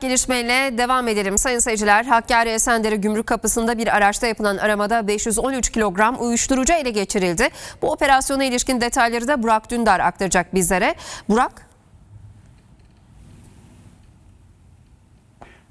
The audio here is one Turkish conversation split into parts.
Gelişmeyle devam edelim. Sayın seyirciler, Hakkari Esendere Gümrük Kapısı'nda bir araçta yapılan aramada 513 kilogram uyuşturucu ele geçirildi. Bu operasyona ilişkin detayları da Burak Dündar aktaracak bizlere. Burak?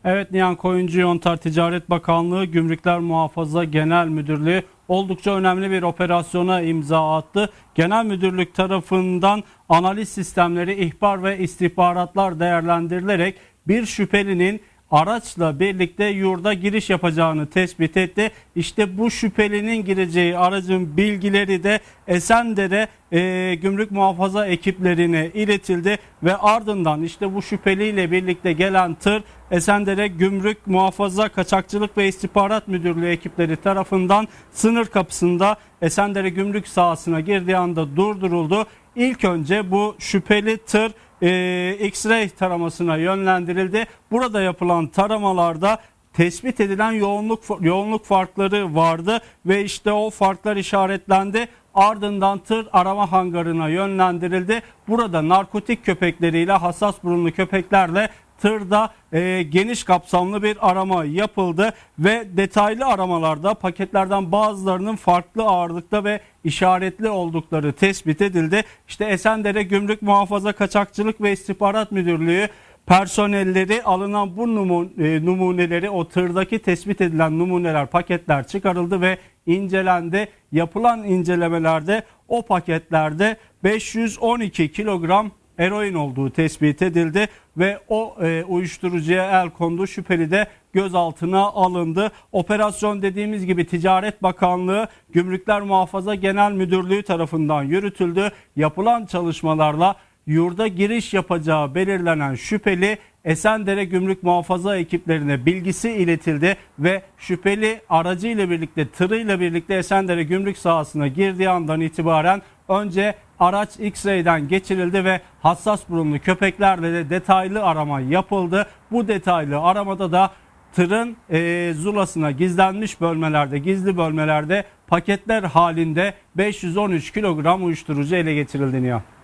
Evet Nihan Koyuncu Yontar Ticaret Bakanlığı Gümrükler Muhafaza Genel Müdürlüğü oldukça önemli bir operasyona imza attı. Genel Müdürlük tarafından analiz sistemleri, ihbar ve istihbaratlar değerlendirilerek bir şüphelinin araçla birlikte yurda giriş yapacağını tespit etti. İşte bu şüphelinin gireceği aracın bilgileri de Esendere e, gümrük muhafaza ekiplerine iletildi ve ardından işte bu şüpheliyle birlikte gelen tır Esendere Gümrük Muhafaza Kaçakçılık ve İstihbarat Müdürlüğü ekipleri tarafından sınır kapısında Esendere Gümrük sahasına girdiği anda durduruldu. İlk önce bu şüpheli tır e, X-ray taramasına yönlendirildi. Burada yapılan taramalarda tespit edilen yoğunluk yoğunluk farkları vardı ve işte o farklar işaretlendi. Ardından tır arama hangarına yönlendirildi. Burada narkotik köpekleriyle hassas burunlu köpeklerle tırda e, geniş kapsamlı bir arama yapıldı ve detaylı aramalarda paketlerden bazılarının farklı ağırlıkta ve işaretli oldukları tespit edildi. İşte Esendere Gümrük Muhafaza Kaçakçılık ve İstihbarat Müdürlüğü personelleri alınan bu e, numuneleri o tırdaki tespit edilen numuneler paketler çıkarıldı ve incelendi. Yapılan incelemelerde o paketlerde 512 kilogram eroin olduğu tespit edildi ve o e, uyuşturucuya el kondu. Şüpheli de gözaltına alındı. Operasyon dediğimiz gibi Ticaret Bakanlığı Gümrükler Muhafaza Genel Müdürlüğü tarafından yürütüldü. Yapılan çalışmalarla yurda giriş yapacağı belirlenen şüpheli Esendere Gümrük Muhafaza ekiplerine bilgisi iletildi ve şüpheli aracıyla birlikte tırıyla birlikte Esendere Gümrük sahasına girdiği andan itibaren önce araç X-ray'den geçirildi ve hassas burunlu köpeklerle de detaylı arama yapıldı. Bu detaylı aramada da tırın e, zulasına gizlenmiş bölmelerde, gizli bölmelerde paketler halinde 513 kilogram uyuşturucu ele geçirildi Nihat.